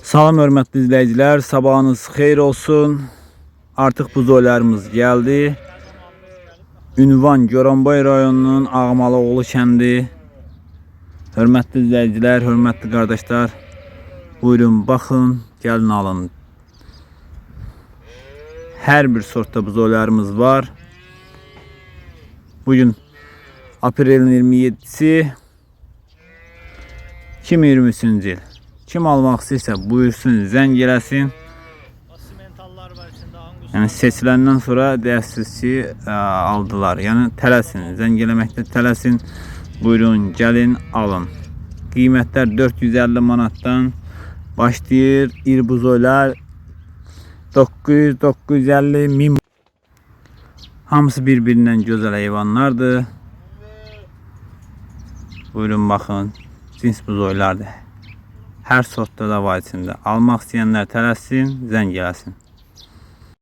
Salam hörmətli izləyicilər, sabahınız xeyir olsun. Artıq buzoylarımız gəldi. Ünvan Goranboy rayonunun Ağmalıoğlu kəndi. Hörmətli izləyicilər, hörmətli qardaşlar, buyurun baxın, gəlin alın. Hər bir sortda buzoylarımız var. Bugün aprelin 27-si 2023-cü il. Kim almaq istəyirsə buyursun, zəng eləsin. Yəni seçiləndən sonra deyəsiz ki, ə, aldılar. Yəni tələsin, zəng eləməkdə tələsin. Buyurun, gəlin, alın. Qiymətlər 450 manatdan başlayır. İrbuzoylar 900, 950, 1000 Hamısı bir-birindən gözəl heyvanlardır. Buyurun baxın. Cins buzoylardır. Hər sortda da var içində. Almaq istəyənlər tələssin, zəng eləsin.